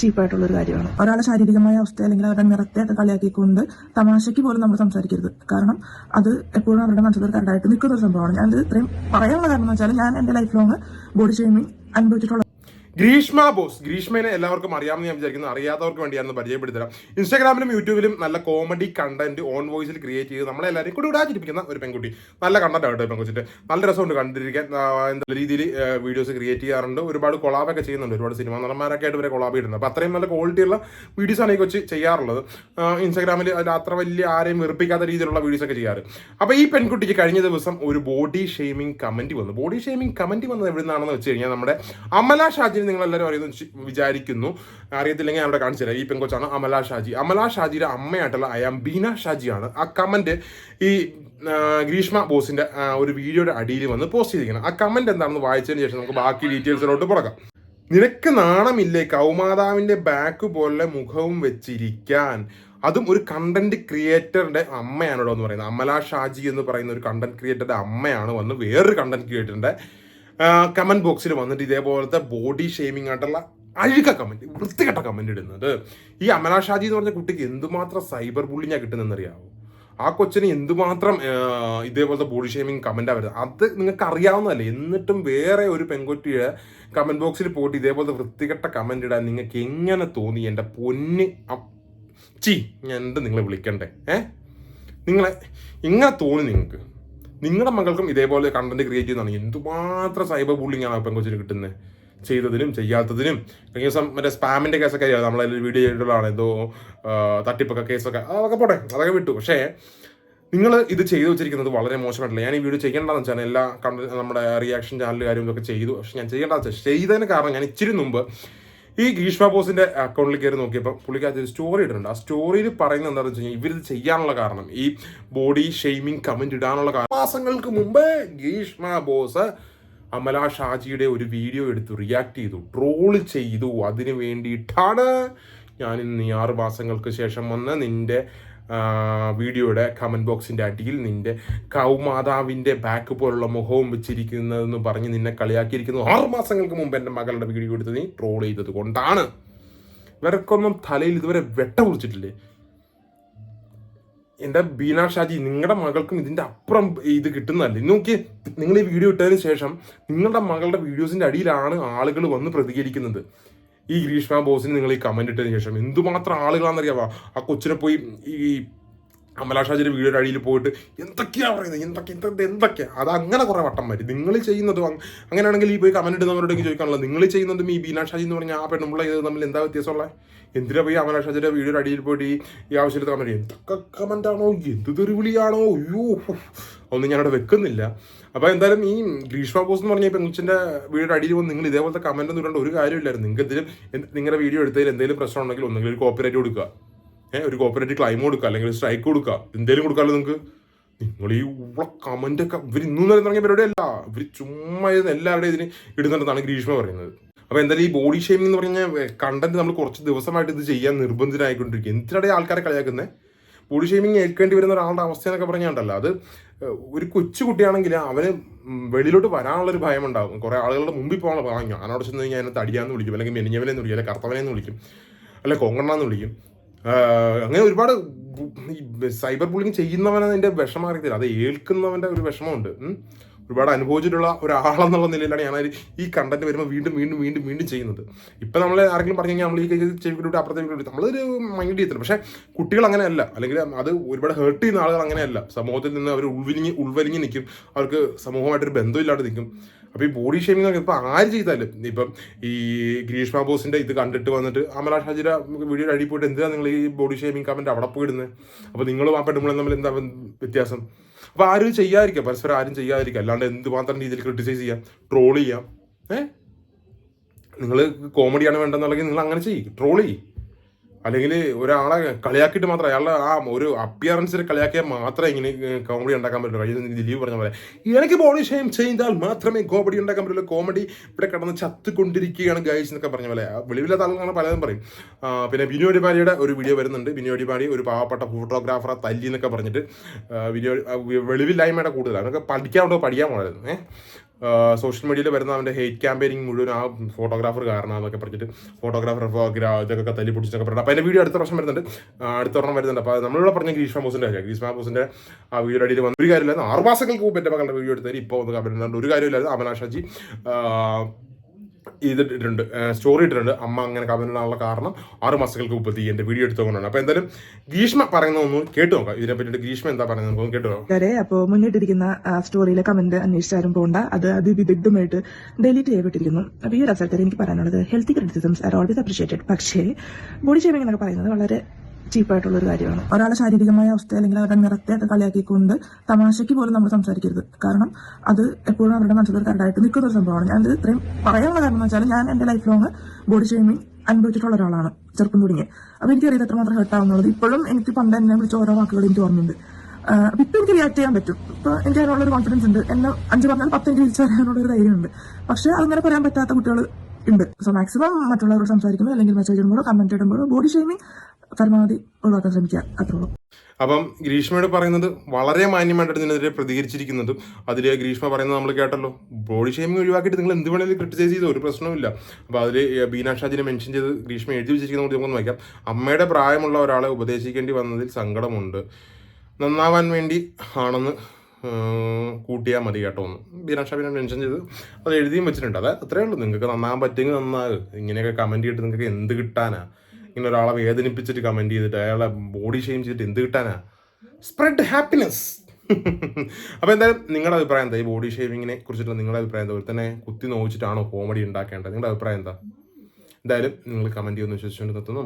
ചീപ്പായിട്ടുള്ള ഒരു കാര്യമാണ്. ഒരാളെ ശാരീരികമായ അവസ്ഥ അല്ലെങ്കിൽ അവരുടെ നിറത്തെ കളിയാക്കിക്കൊണ്ട് തമാശയ്ക്ക് പോലും നമ്മൾ സംസാരിക്കരുത്. കാരണം അത് എപ്പോഴും അവരുടെ മനസ്സിൽ കണ്ടായിട്ട് നിൽക്കുന്ന ഒരു സംഭവമാണ്. ഞാനത് ഇത്രയും പറയാനുള്ള കാരണം എന്ന് വെച്ചാൽ ഞാൻ എന്റെ ലൈഫ് ലോങ് ബോഡി ഷെയിമിങ് അനുഭവിച്ചിട്ടുള്ള ഗ്രീഷ്മ ബോസ്. ഗ്രീഷ്മേനെ എല്ലാവർക്കും അറിയാമെന്ന് ഞാൻ വിചാരിക്കുന്നു. അറിയാത്തവർക്ക് വേണ്ടിയാണ് പരിചയപ്പെടുത്തരാം. ഇൻസ്റ്റാഗ്രാമിലും യൂട്യൂബിലും നല്ല കോമഡി കണ്ടന്റ് ഓൺ വോയിസിൽ ക്രിയേറ്റ് ചെയ്ത് നമ്മളെ എല്ലാവരും കൂടി വിടാതിരിപ്പിക്കുന്ന ഒരു പെൺകുട്ടി. നല്ല കണ്ടന്റ് ആവട്ടെ പെൺകുച്ചിട്ട്. നല്ല രസമുണ്ട് കണ്ടിരിക്കാൻ. എന്താ രീതിയിൽ വീഡിയോസ് ക്രിയേറ്റ് ചെയ്യാറുണ്ട്. ഒരുപാട് കൊളാബൊക്കെ ചെയ്യുന്നുണ്ട്. ഒരുപാട് സിനിമ നടന്മാരൊക്കെ ആയിട്ട് വരെ കൊളാബ് ചെയ്യുന്നുണ്ട് അപ്പോൾ അത്രയും നല്ല ക്വാളിറ്റിയുള്ള വീഡിയോസാണ് ഈ കൊച്ച് ചെയ്യാറുള്ളത്. ഇൻസ്റ്റാഗ്രാമിൽ അതിൽ അത്ര വലിയ ആരെയും വെറുപ്പിക്കാത്ത രീതിയിലുള്ള വീഡിയോസ് ഒക്കെ ചെയ്യാറ്. അപ്പോൾ ഈ പെൺകുട്ടിക്ക് കഴിഞ്ഞ ദിവസം ഒരു ബോഡി ഷെയ്മിങ് കമന്റ് വന്നു. ബോഡി ഷെയ്മിങ് കമന്റ് വന്നത് എവിടെ നിന്നാണെന്ന് വെച്ച് കഴിഞ്ഞാൽ നമ്മുടെ അമല ഷാജിനെ നിങ്ങൾ എല്ലാവരും അറിയുന്നു വിചാരിക്കുന്നു. അറിയത്തില്ലെങ്കിൽ അവിടെ കാണിച്ചു തരാം. ഈ പെൺകൊച്ചാണ് അമല ഷാജി. അമല ഷാജിയുടെ അമ്മയായിട്ടുള്ള അയാം ബീന ഷാജിയാണ് ആ കമന്റ് ഈ ഗ്രീഷ്മ ബോസിന്റെ ഒരു വീഡിയോയുടെ അടിയിൽ വന്ന് പോസ്റ്റ് ചെയ്തിരിക്കണം ആ കമന്റ് എന്താണെന്ന് വായിച്ചതിന് ശേഷം നമുക്ക് ബാക്കി ഡീറ്റെയിൽസിലോട്ട് പുറക്കാം നിനക്ക് നാണമില്ലേ കൗമാതാവിന്റെ ബാക്ക് പോലെ മുഖവും വെച്ചിരിക്കാൻ? അതും ഒരു കണ്ടന്റ് ക്രിയേറ്ററിന്റെ അമ്മയാണ് ഇവിടെ എന്ന് പറയുന്നത്. അമല ഷാജി എന്ന് പറയുന്ന ഒരു കണ്ടന്റ് ക്രിയേറ്ററുടെ അമ്മയാണ് വന്ന് വേറൊരു കണ്ടന്റ് ക്രിയേറ്ററിന്റെ കമന്റ് ബോക്സിൽ വന്നിട്ട് ഇതേപോലത്തെ ബോഡി ഷെയ്മിങ് ആയിട്ടുള്ള അഴുക കമന്റ് വൃത്തികെട്ട കമന്റ് ഇടുന്നത്. ഈ അമല ഷാജി എന്ന് പറഞ്ഞ കുട്ടിക്ക് എന്തുമാത്രം സൈബർ ബുള്ളിങ്ങാ കിട്ടുന്നതെന്നറിയാമോ ആ കൊച്ചിന് എന്തുമാത്രം ഇതേപോലത്തെ ബോഡി ഷേമിങ് കമന്റാ വരുന്നത്? അത് നിങ്ങൾക്ക് അറിയാവുന്നതല്ലേ. എന്നിട്ടും വേറെ ഒരു പെൺകുട്ടിയുടെ കമന്റ് ബോക്സിൽ പോയിട്ട് ഇതേപോലത്തെ വൃത്തികെട്ട കമന്റ് ഇടാൻ നിങ്ങൾക്ക് എങ്ങനെ തോന്നി? എന്റെ പൊന്ന് ചി ഞാൻ എന്ത് നിങ്ങളെ വിളിക്കണ്ടേ? ഏ? നിങ്ങളെ ഇങ്ങനെ തോന്നി നിങ്ങൾക്ക്? നിങ്ങളുടെ മകൾക്കും ഇതേപോലെ കണ്ടന്റ് ക്രിയേറ്റ് ചെയ്യുന്നതാണ്. എന്തുമാത്രം സൈബർ ബുള്ളിങ് ആണ് ആ പെൺകൊച്ചിന് കിട്ടുന്നത് ചെയ്തതിനും ചെയ്യാത്തതിനും. കഴിഞ്ഞ ദിവസം മറ്റേ സ്പാമിന്റെ കേസൊക്കെ അറിയാം നമ്മളതിൽ വീഡിയോ ചെയ്തിട്ടുള്ളതാണ് എന്തോ തട്ടിപ്പൊക്കെ കേസൊക്കെ അതൊക്കെ പോട്ടെ. അതൊക്കെ വിട്ടു. പക്ഷേ നിങ്ങൾ ഇത് ചെയ്തു വെച്ചിരിക്കുന്നത് വളരെ മോശമായിട്ടില്ല? ഞാൻ ഈ വീഡിയോ ചെയ്യേണ്ടതെന്ന് വെച്ചാൽ എല്ലാ നമ്മുടെ റിയാക്ഷൻ ചാനലുകാരും ഇതൊക്കെ ചെയ്തു. പക്ഷെ ഞാൻ ചെയ്യേണ്ടതെന്ന് വെച്ചാൽ ചെയ്തതിന് കാരണം ഞാൻ ഇച്ചിരി മുമ്പ് ഈ ഗ്രീഷ്മ ബോസിന്റെ അക്കൗണ്ടിൽ കയറി നോക്കിയപ്പോൾ പുള്ളിക്കകത്ത് ഒരു സ്റ്റോറി ഇടുന്നുണ്ട് ആ സ്റ്റോറിയിൽ പറയുന്നത് എന്താണെന്ന് വെച്ച് കഴിഞ്ഞാൽ ഇവരിത് ചെയ്യാനുള്ള കാരണം ഈ ബോഡി ഷെയ്മിങ് കമന്റ് ഇടാനുള്ള കാരണം. മാസങ്ങൾക്ക് മുമ്പേ ഗ്രീഷ്മ ബോസ് അമല ഷാജിയുടെ ഒരു വീഡിയോ എടുത്ത് റിയാക്ട് ചെയ്തു ട്രോൾ ചെയ്തു. അതിനു വേണ്ടിയിട്ടാണ് ഞാൻ ഇന്ന് ആറ് മാസങ്ങൾക്ക് ശേഷം വന്ന് നിന്റെ വീഡിയോയുടെ കമന്റ് ബോക്സിന്റെ അടിയിൽ നിന്റെ കൗമാതാവിന്റെ ബാക്ക് പോലുള്ള മുഖവും വെച്ചിരിക്കുന്നതെന്ന് പറഞ്ഞ് നിന്നെ കളിയാക്കിയിരിക്കുന്നു. ആറ് മാസങ്ങൾക്ക് മുമ്പ് എന്റെ മകളുടെ വീഡിയോ എടുത്ത് നീ ട്രോൾ ചെയ്തത് കൊണ്ടാണ്. ഇവർക്കൊന്നും തലയിൽ ഇതുവരെ വെട്ട കുറിച്ചിട്ടില്ലേ? എന്റെ ബീന ഷാജി നിങ്ങളുടെ മകൾക്കും ഇതിന്റെ അപ്പുറം ഇത് കിട്ടുന്നതല്ലേ? നോക്കി നിങ്ങൾ ഈ വീഡിയോ ഇട്ടതിന് ശേഷം നിങ്ങളുടെ മകളുടെ വീഡിയോസിന്റെ അടിയിലാണ് ആളുകൾ വന്ന് പ്രതികരിക്കുന്നത്. ഈ ഗ്രീഷ്മ ബോസിന് നിങ്ങൾ ഈ കമന്റ് ഇട്ടതിന് ശേഷം എന്തുമാത്രം ആളുകളാണെന്നറിയാവോ? ആ കൊച്ചിനെ പോയി ഈ അമല വീടിന്റെ അടിയിൽ പോയിട്ട് എന്തൊക്കെയാണ് പറയുന്നത്? എന്തൊക്കെ എന്തൊക്കെ എന്തൊക്കെയാണ് അത് അങ്ങനെ കുറേ വട്ടം വരും. നിങ്ങൾ ചെയ്യുന്നത് അങ്ങ- അങ്ങനെയാണെങ്കിൽ ഈ പോയി കമന്റ് ഇടുന്നവരോടൊക്കെ ചോദിക്കാനുള്ളത് നിങ്ങൾ ചെയ്യുന്നതും ഈ ബീനാഷാജി എന്ന് പറഞ്ഞാൽ ആ പെണ്ണുമ്പിള്ള ഇത് തമ്മിൽ എന്താ വ്യത്യാസമുള്ള? എന്തിനാ പോയി അമലാഷാചരി വീടിന്റെ അടിയിൽ പോയിട്ട് ഈ ഈ ആവശ്യത്തിൽ കമന്റ് എന്തൊക്കെ കമന്റാണോ എന്ത് തെറിവിളിയാണോ? അയ്യോ ഒന്നും ഞാനവിടെ വെക്കുന്നില്ല. അപ്പോൾ എന്തായാലും ഈ ഗ്രീഷ്മ ബോസ് എന്ന് പറഞ്ഞ ഈ വീടിന്റെ അടിയിൽ വന്ന് നിങ്ങൾ ഇതേപോലത്തെ കമന്റ് ഒന്നും ഇടേണ്ട ഒരു കാര്യമില്ലായിരുന്നു. നിങ്ങൾക്ക് എന്തെങ്കിലും നിങ്ങളുടെ വീഡിയോ എടുത്തതിൽ എന്തെങ്കിലും പ്രശ്നം ഉണ്ടെങ്കിൽ ഒരു കോപ്പറേറ്റ് കൊടുക്കുക. ഒരു കോപ്പറേറ്റ് ക്ലൈം കൊടുക്കുക അല്ലെങ്കിൽ സ്ട്രൈക്ക് കൊടുക്കുക എന്തെങ്കിലും കൊടുക്കാമല്ലോ നിങ്ങൾക്ക് നിങ്ങൾ ഈ ഉള്ള കമന്റ് ഒക്കെ ഇവർ ഇന്നും നേരം തുടങ്ങിയ പരിപാടി അല്ല. ഇവർ ചുമ്മാ എല്ലാവരുടെയും ഇതിന് ഇടുന്നുണ്ടെന്നാണ് ഗ്രീഷ്മ പറയുന്നത്. അപ്പൊ എന്തായാലും ഈ ബോഡി ഷേമിംഗ് എന്ന് പറഞ്ഞ കണ്ടന്റ് നമ്മൾ കുറച്ച് ദിവസമായിട്ട് ഇത് ചെയ്യാൻ നിർബന്ധിതരായിക്കൊണ്ടിരിക്കും എന്തിനാണ് ആൾക്കാരെ കളിയാക്കുന്നത് ബോഡി ഷേമിംഗ് ഏൽക്കേണ്ടി വരുന്ന ഒരാളുടെ അവസ്ഥ എന്നൊക്കെ പറഞ്ഞാണ്ടല്ലോ. അത് ഒരു കൊച്ചു കുട്ടിയാണെങ്കിൽ അവന് വെളിയിലോട്ട് വരാനുള്ള ഒരു ഭയം ഉണ്ടാകും കുറെ ആളുകളുടെ മുമ്പിൽ പോകാനുള്ള ഭയം ഞാനവിടെ ചെന്ന് കഴിഞ്ഞാൽ എന്നെ തടിയാന്ന് വിളിക്കും. അല്ലെങ്കിൽ മെനിഞ്ഞവനെന്ന് വിളിക്കും. അല്ലെങ്കിൽ കർത്തവനെന്ന് വിളിക്കും. അല്ലെ കൊങ്കണ്ണാന്ന് വിളിക്കും. അങ്ങനെ ഒരുപാട് സൈബർ ബുള്ളിങ് ചെയ്യുന്നവനെ അതിന്റെ വിഷമം അറിയത്തില്ല. അത് ഏൽക്കുന്നവന്റെ ഒരു വിഷമമുണ്ട്. ഒരുപാട് അനുഭവിച്ചിട്ടുള്ള ഒരാളെന്നുള്ള നിലയിലാണ് ഞാൻ ഈ കണ്ടന്റ് വരുമ്പോൾ വീണ്ടും വീണ്ടും വീണ്ടും വീണ്ടും ചെയ്യുന്നത്. ഇപ്പം നമ്മൾ ആരെങ്കിലും പറഞ്ഞു കഴിഞ്ഞാൽ നമ്മൾ ഈ ചെവിക്കൂട്ട് അപ്പുറത്തെ വിട്ടു. നമ്മളൊരു മൈൻഡ് ചെയ്യത്തില്ല. പക്ഷേ കുട്ടികൾ അങ്ങനെയല്ല. അല്ലെങ്കിൽ അത് ഒരുപാട് ഹേർട്ട് ചെയ്യുന്ന ആളുകൾ അങ്ങനെയല്ല. സമൂഹത്തിൽ നിന്ന് അവർ ഉൾവലിഞ്ഞ് ഉൾവലിഞ്ഞ് നിൽക്കും അവർക്ക് സമൂഹമായിട്ടൊരു ബന്ധമില്ലാതെ നിൽക്കും അപ്പൊ ഈ ബോഡി ഷേമിംഗ് ഒക്കെ ഇപ്പൊ ആര് ചെയ്താലും ഇപ്പം ഈ ഗ്രീഷ്മ ബോസിന്റെ ഇത് കണ്ടിട്ട് വന്നിട്ട് അമല ഷാജിര വീഡിയോ അടി പോയിട്ട് എന്തിനാ നിങ്ങൾ ഈ ബോഡി ഷേമിംഗ് കമന്റ് അവിടെ പോയിടുന്നത് അപ്പൊ നിങ്ങളും ആ പെണ്ണുങ്ങളും തമ്മിൽ എന്താ വ്യത്യാസം? അപ്പൊ ആരും ചെയ്യാതിരിക്കുക പരസ്പരം ആരും ചെയ്യാതിരിക്കുക അല്ലാണ്ട് എന്തുമാത്രം രീതിയിൽ ക്രിട്ടിസൈസ് ചെയ്യാം? ട്രോൾ ചെയ്യാം. ഏഹ് നിങ്ങൾ കോമഡിയാണ് വേണ്ടെന്നുണ്ടെങ്കിൽ നിങ്ങൾ അങ്ങനെ ചെയ്യും. ട്രോൾ ചെയ്യും. അല്ലെങ്കിൽ ഒരാളെ കളിയാക്കിയിട്ട് മാത്രം അയാളുടെ ആ ഒരു അപ്പിയറൻസിൽ കളിയാക്കിയാൽ മാത്രമേ ഇങ്ങനെ കോമഡി ഉണ്ടാക്കാൻ പറ്റുള്ളൂ. കഴിഞ്ഞ ദിലീപ് പറഞ്ഞ പോലെ. എനിക്ക് ബോഡി ഷെയിം ചെയ്താൽ മാത്രമേ കോമഡി ഉണ്ടാക്കാൻ പറ്റുള്ളൂ. കോമഡി ഇവിടെ കിടന്ന് ചത്തുകൊണ്ടിരിക്കുകയാണ് ഗൈസ് എന്നൊക്കെ പറഞ്ഞ പോലെ. വെളിവില്ലാത്ത ആളുകളാണ് പലതും പറയും. പിന്നെ ബിനു അടിപാടിയുടെ ഒരു വീഡിയോ വരുന്നുണ്ട്. ബിനു അടിപാടി ഒരു പാവപ്പെട്ട ഫോട്ടോഗ്രാഫറെ തല്ലി എന്നൊക്കെ പറഞ്ഞിട്ട് വിനു വെളിവില്ലായ്മയുടെ കൂടുതലാണ്. അതൊക്കെ പഠിക്കാനുണ്ടോ പഠിക്കാൻ പോകണമായിരുന്നു ഏഹ് സോഷ്യൽ മീഡിയയിൽ വരുന്ന അവന്റെ ഹെയ്റ്റ് ക്യാമ്പയിനിങ് മുഴുവൻ ആ ഫോട്ടോഗ്രാഫർ കാരണമെന്നൊക്കെ പറഞ്ഞിട്ട് ഫോട്ടോഗ്രാഫർ ഇതൊക്കെ തല്ലി പൊടിച്ചൊക്കെ പറഞ്ഞു അപ്പോൾ എന്റെ വീഡിയോ അടുത്ത വർഷം വരുന്നുണ്ട്. അടുത്ത വർഷം വരുന്നുണ്ട്. അപ്പോൾ നമ്മളിവിടെ പറഞ്ഞ ഗ്രീഷ്മ ബോസിന്റെ കാര്യം. ഗ്രീഷ്മ ബോസിന്റെ ആ വീഡിയോ അടിയിൽ വന്ന ഒരു കാര്യമില്ലായിരുന്നു ആറ് മാസങ്ങൾക്ക് മുമ്പ് എന്റെ മകളുടെ വീഡിയോ എടുത്തത് ഇപ്പോൾ ഒന്ന് കമന്റ് ഒരു കാര്യമില്ലായിരുന്നു അമല ഇതിട്ടിട്ടുണ്ട് സ്റ്റോറി ഇട്ടിട്ടുണ്ട്. അമ്മ അങ്ങനെ ഇടാനുള്ള കാരണം ആറ് മാസങ്ങൾക്ക് മുമ്പ് തീ എന്റെ വീഡിയോ എടുത്തുകൊണ്ടാണ്. അപ്പൊ എന്തായാലും ഗ്രീഷ്മ പറയുന്ന ഒന്ന് കേട്ടു നോക്കാം. ഇതിനെ പറ്റിയിട്ട് ഗ്രീഷ്മ എന്താ പറയുന്നത് നമുക്കൊന്ന് കേട്ടു വരെ അപ്പോൾ മുന്നിട്ടിരിക്കുന്ന സ്റ്റോറിയിലെ കമന്റ് അന്വേഷിച്ചാലും പോകണ്ട അത് അതിവിദഗ്ധമായിട്ട് ഡെലീറ്റ് ചെയ്യപ്പെട്ടിരിക്കുന്നു. അപ്പോൾ ഈ ഒരു അവസരത്തിൽ എനിക്ക് പറയാനുള്ളത് healthy criticisms are always appreciated പക്ഷേ ബോഡി ഷേമിംഗ് എന്നൊക്കെ പറയുന്നത് വളരെ ചീപ്പായിട്ടുള്ള ഒരു കാര്യമാണ്. ഒരാളെ ശാരീരികമായ അവസ്ഥ അല്ലെങ്കിൽ അവരുടെ നിറത്തെ കളിയാക്കിക്കൊണ്ട് തമാശയ്ക്ക് പോലും നമ്മൾ സംസാരിക്കരുത്. കാരണം അത് എപ്പോഴും അവരുടെ മനസ്സിൽ തണ്ടായിട്ട് നിൽക്കുന്ന ഒരു സംഭവമാണ്. ഞാൻ ഇത് ഇത്രയും പറയാനുള്ള കാരണം എന്ന് വെച്ചാൽ ഞാൻ എന്റെ ലൈഫ് ലോങ് ബോഡി ഷെയിമിങ് അനുഭവിച്ചിട്ടുള്ള ഒരാളാണ് ചെറുപ്പം തുടങ്ങി അപ്പൊ എനിക്കറിയാം എത്രമാത്രം ഹേർട്ട് ആവുന്നുള്ളത്. ഇപ്പോഴും എനിക്ക് പണ്ട് എന്നെ വിളിച്ച ഓരോ വാക്കുകൾ എനിക്ക് ഓർമ്മയുണ്ട്. അപ്പൊ എനിക്ക് റിയാക്ട് ചെയ്യാൻ പറ്റും. ഇപ്പൊ എനിക്ക് അതിനുള്ള ഒരു കോൺഫിഡൻസ് ഉണ്ട്. എന്നെ അഞ്ച് പറഞ്ഞാൽ പത്ത് എനിക്ക് വിളിച്ചറിയാനുള്ള ഒരു ധൈര്യമുണ്ട് പക്ഷെ അങ്ങനെ പറയാൻ പറ്റാത്ത കുട്ടികൾ ഉണ്ട്. സോ മാക്സിമം മറ്റുള്ളവരോട് സംസാരിക്കുമ്പോൾ അല്ലെങ്കിൽ മെസ്സേജ് ഇടുമ്പോഴോ കമന്റ് ഇടുമ്പോഴോ ബോഡി ഷേമിംഗ് പരമാവധി ഒഴിവാക്കാൻ ശ്രമിക്കുക. അത്രേ ഉള്ളൂ. അപ്പം ഗ്രീഷ്മയോട് പറയുന്നത് വളരെ മാന്യമായിട്ട് ഇതിനെതിരെ പ്രതികരിച്ചിരിക്കുന്നതും അതിൽ ഗ്രീഷ്മ പറയുന്നത് നമ്മൾ കേട്ടല്ലോ. ബോഡി ഷേമിംഗ് ഒഴിവാക്കിയിട്ട് നിങ്ങൾ എന്ത് വേണമെങ്കിലും ക്രിട്ടിസൈസ് ചെയ്ത് ഒരു പ്രശ്നവുമില്ല അപ്പോൾ അതിൽ ബീനാഷാജിനെ മെൻഷൻ ചെയ്ത് ഗ്രീഷ്മ എഴുതി വെച്ചിരിക്കുന്ന കൂടി നമുക്ക് നോക്കാം അമ്മയുടെ പ്രായമുള്ള ഒരാളെ ഉപദേശിക്കേണ്ടി വന്നതിൽ സങ്കടമുണ്ട്. നന്നാവാൻ വേണ്ടി ആണെന്ന് കൂട്ടിയാൽ മതി കേട്ടോ എന്ന് ബീനാഷാബിനെ മെൻഷൻ ചെയ്ത് അത് എഴുതിയും വെച്ചിട്ടുണ്ട്. അത് അത്രയേ ഉള്ളൂ. നിങ്ങൾക്ക് നന്നാകാൻ പറ്റുമെങ്കിൽ നന്നാകും ഇങ്ങനെയൊക്കെ കമന്റ് ചെയ്തിട്ട് നിങ്ങൾക്ക് എന്ത് കിട്ടാനാ? ഇങ്ങനെ ഒരാളെ വേദനിപ്പിച്ചിട്ട് കമന്റ് ചെയ്തിട്ട് അയാളെ ബോഡി ഷെയിം ചെയ്തിട്ട് എന്ത് കിട്ടാനാ? സ്പ്രെഡ് ഹാപ്പിനെസ് അപ്പോൾ എന്തായാലും നിങ്ങളുടെ അഭിപ്രായം എന്താ? ഈ ബോഡി ഷേവിങ്ങിനെ കുറിച്ചിട്ടുള്ള നിങ്ങളുടെ അഭിപ്രായം എന്താ? ഒരു തന്നെ കുത്തി നോവിച്ചിട്ടാണോ കോമഡി ഉണ്ടാക്കേണ്ടത്? നിങ്ങളുടെ അഭിപ്രായം എന്താ? എന്തായാലും നിങ്ങൾ കമന്റ് ചെയ്യുമെന്ന് വിശ്വസിച്ചുകൊണ്ട് നിർത്തുന്നു.